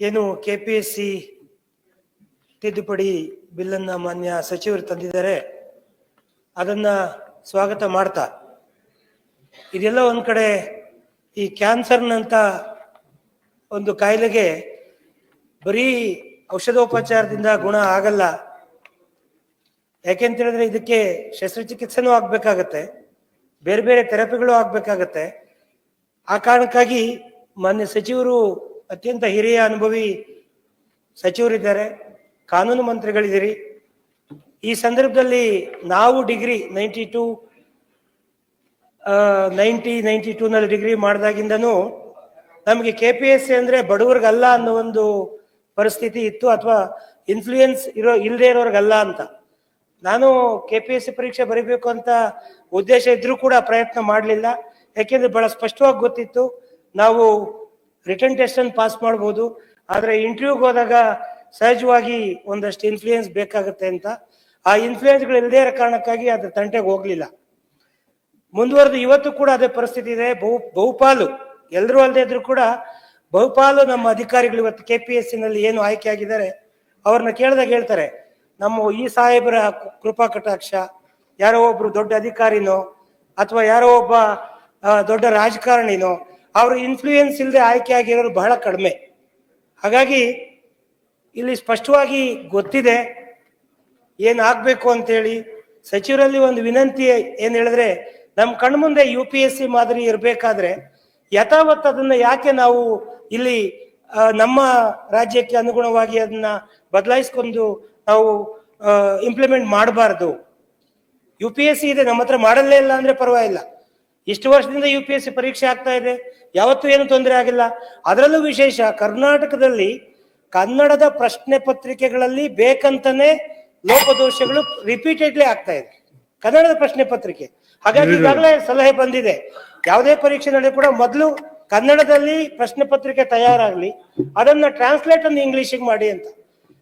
ಏನು K P S C ತಿದ್ದುಪಡಿ ಬಿಲ್ಲನ್ನು ಮಾನ್ಯ ಸಚಿವರು ತಂದಿದ್ದಾರೆ, ಅದನ್ನ ಸ್ವಾಗತ ಮಾಡ್ತಾ. ಇದೆಲ್ಲ ಒಂದು ಕಡೆ ಈ ಕ್ಯಾನ್ಸರ್ನಂತ ಒಂದು ಕಾಯಿಲೆಗೆ ಬರೀ ಔಷಧೋಪಚಾರದಿಂದ ಗುಣ ಆಗಲ್ಲ. ಯಾಕೆಂತ ಹೇಳಿದ್ರೆ ಇದಕ್ಕೆ ಶಸ್ತ್ರಚಿಕಿತ್ಸೆನೂ ಆಗಬೇಕಾಗತ್ತೆ, ಬೇರೆ ಬೇರೆ ಥೆರಪಿಗಳು ಆಗಬೇಕಾಗತ್ತೆ. ಆ ಕಾರಣಕ್ಕಾಗಿ ಮಾನ್ಯ ಸಚಿವರು ಅತ್ಯಂತ ಹಿರಿಯ ಅನುಭವಿ ಸಚಿವರಿದ್ದಾರೆ, ಕಾನೂನು ಮಂತ್ರಿಗಳಿದ್ದೀರಿ. ಈ ಸಂದರ್ಭದಲ್ಲಿ ನಾವು degree ninety two ninety ninety ಟೂನಲ್ಲಿ degree ಮಾಡಿದಾಗಿಂದನೂ ನಮಗೆ ಕೆ ಪಿ ಎಸ್ ಸಿ ಅಂದರೆ ಬಡವ್ರಿಗಲ್ಲ ಅನ್ನೋ ಒಂದು ಪರಿಸ್ಥಿತಿ ಇತ್ತು ಅಥವಾ ಇನ್ಫ್ಲೂಯೆನ್ಸ್ ಇರೋ ಇಲ್ಲದೆ ಇರೋರಿಗಲ್ಲ ಅಂತ. ನಾನು ಕೆ ಪಿ ಎಸ್ ಸಿ ಪರೀಕ್ಷೆ ಬರೀಬೇಕು ಅಂತ ಉದ್ದೇಶ ಇದ್ರೂ ಕೂಡ ಪ್ರಯತ್ನ ಮಾಡಲಿಲ್ಲ. ಯಾಕೆಂದರೆ ಬಹಳ ಸ್ಪಷ್ಟವಾಗಿ ಗೊತ್ತಿತ್ತು, ನಾವು ರಿಟರ್ನ್ ಟೆಸ್ಟ್ ಅನ್ನು ಪಾಸ್ ಮಾಡ್ಬೋದು. ಆದರೆ ಇಂಟರ್ವ್ಯೂಗೆ ಹೋದಾಗ ಸಹಜವಾಗಿ ಒಂದಷ್ಟು ಇನ್ಫ್ಲೂಯೆನ್ಸ್ ಬೇಕಾಗುತ್ತೆ ಅಂತ. ಆ ಇನ್ಫ್ಲೂಯೆನ್ಸ್ಗಳು ಇಲ್ಲದೇ ಇರೋ ಕಾರಣಕ್ಕಾಗಿ ಅದು ತಂಟೆಗೆ ಹೋಗ್ಲಿಲ್ಲ. ಮುಂದುವರೆದು ಇವತ್ತು ಕೂಡ ಅದೇ ಪರಿಸ್ಥಿತಿ ಇದೆ. ಬಹು, ಬಹುಪಾಲು, ಎಲ್ಲರೂ ಅಲ್ಲದೆ ಇದ್ರು ಕೂಡ ಬಹುಪಾಲು ನಮ್ಮ ಅಧಿಕಾರಿಗಳು ಇವತ್ತು ಕೆ ಪಿ ಎಸ್ ಸಿನಲ್ಲಿ ಏನು ಆಯ್ಕೆ ಆಗಿದ್ದಾರೆ, ಅವ್ರನ್ನ ಕೇಳಿದಾಗ ಹೇಳ್ತಾರೆ, ನಮ್ಮ ಈ ಸಾಹೇಬರ ಕೃಪಾ ಕಟಾಕ್ಷ, ಯಾರೋ ಒಬ್ರು ದೊಡ್ಡ ಅಧಿಕಾರಿನೋ, ಅಥವಾ ಯಾರೋ ಒಬ್ಬ ದೊಡ್ಡ ರಾಜಕಾರಣಿನೋ ಅವ್ರ ಇನ್ಫ್ಲೂಯೆನ್ಸ್ ಇಲ್ಲದೆ ಆಯ್ಕೆ ಆಗಿರೋರು ಬಹಳ ಕಡಿಮೆ. ಹಾಗಾಗಿ ಇಲ್ಲಿ ಸ್ಪಷ್ಟವಾಗಿ ಗೊತ್ತಿದೆ ಏನಾಗಬೇಕು ಅಂತೇಳಿ. ಸಚಿವರಲ್ಲಿ ಒಂದು ವಿನಂತಿ ಏನು ಹೇಳಿದ್ರೆ ನಮ್ಮ ಕಣ್ಮುಂದೆ ಯು ಪಿ ಎಸ್ ಸಿ ಮಾದರಿ ಇರಬೇಕಾದ್ರೆ ಯಥಾವತ್ ಅದನ್ನು ಯಾಕೆ ನಾವು ಇಲ್ಲಿ ನಮ್ಮ ರಾಜ್ಯಕ್ಕೆ ಅನುಗುಣವಾಗಿ ಅದನ್ನ ಬದಲಾಯಿಸ್ಕೊಂಡು ನಾವು ಇಂಪ್ಲಿಮೆಂಟ್ ಮಾಡಬಾರ್ದು? ಯು ಪಿ ಎಸ್ ಸಿ ಇದೆ, ನಮ್ಮ ಹತ್ರ ಮಾಡಲ್ಲೇ ಇಲ್ಲ ಅಂದ್ರೆ ಪರವಾಗಿಲ್ಲ. ಇಷ್ಟು ವರ್ಷದಿಂದ ಯು ಪಿ ಎಸ್ ಸಿ ಪರೀಕ್ಷೆ ಆಗ್ತಾ ಇದೆ. ಯಾವತ್ತೂ ಏನು ತೊಂದರೆ ಆಗಿಲ್ಲ. ಅದರಲ್ಲೂ ವಿಶೇಷ ಕರ್ನಾಟಕದಲ್ಲಿ ಕನ್ನಡದ ಪ್ರಶ್ನೆ ಪತ್ರಿಕೆಗಳಲ್ಲಿ ಬೇಕಂತಾನೆ ಲೋಪದೋಷಗಳು ರಿಪೀಟೆಡ್ಲಿ ಆಗ್ತಾ ಇದೆ. ಕನ್ನಡದ ಪ್ರಶ್ನೆ ಪತ್ರಿಕೆ. ಹಾಗಾಗಿ ಈಗಾಗಲೇ ಸಲಹೆ ಬಂದಿದೆ. ಯಾವುದೇ ಪರೀಕ್ಷೆ ನಡೆ ಕೂಡ ಮೊದಲು ಕನ್ನಡದಲ್ಲಿ ಪ್ರಶ್ನೆ ಪತ್ರಿಕೆ ತಯಾರಾಗಲಿ. ಅದನ್ನ ಟ್ರಾನ್ಸ್ಲೇಟ್ ಅನ್ನು ಇಂಗ್ಲಿಷಿಗೆ ಮಾಡಿ ಅಂತ.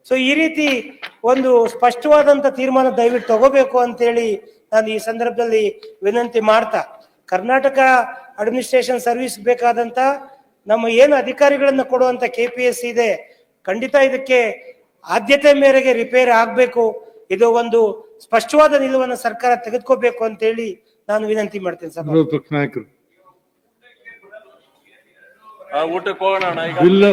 ಸೊ ಈ ರೀತಿ ಒಂದು ಸ್ಪಷ್ಟವಾದಂತ ತೀರ್ಮಾನ ದಯವಿಟ್ಟು ತಗೋಬೇಕು ಅಂತೇಳಿ ನಾನು ಈ ಸಂದರ್ಭದಲ್ಲಿ ವಿನಂತಿ ಮಾಡ್ತಾ ಕರ್ನಾಟಕ ಅಡ್ಮಿನಿಸ್ಟ್ರೇಷನ್ ಸರ್ವಿಸ್ ಬೇಕಾದಂತ ನಮ್ಮ ಏನು ಅಧಿಕಾರಿಗಳನ್ನ ಕೊಡುವಂತ ಕೆ ಪಿ ಎಸ್ ಇದೆ ಖಂಡಿತ ಇದಕ್ಕೆ ಆದ್ಯತೆ ಮೇರೆಗೆ ರಿಪೇರಿ ಆಗ್ಬೇಕು. ಇದು ಒಂದು ಸ್ಪಷ್ಟವಾದ ನಿಲುವನ್ನು ಸರ್ಕಾರ ತೆಗೆದುಕೋಬೇಕು ಅಂತೇಳಿ ನಾನು ವಿನಂತಿ ಮಾಡ್ತೇನೆ ಸರ್. ವಿರೋಧ ನಾಯಕರು. ಆ, ಊಟಕ್ಕೆ ಹೋಗೋಣ ಅಣ್ಣ ಬಿಲ್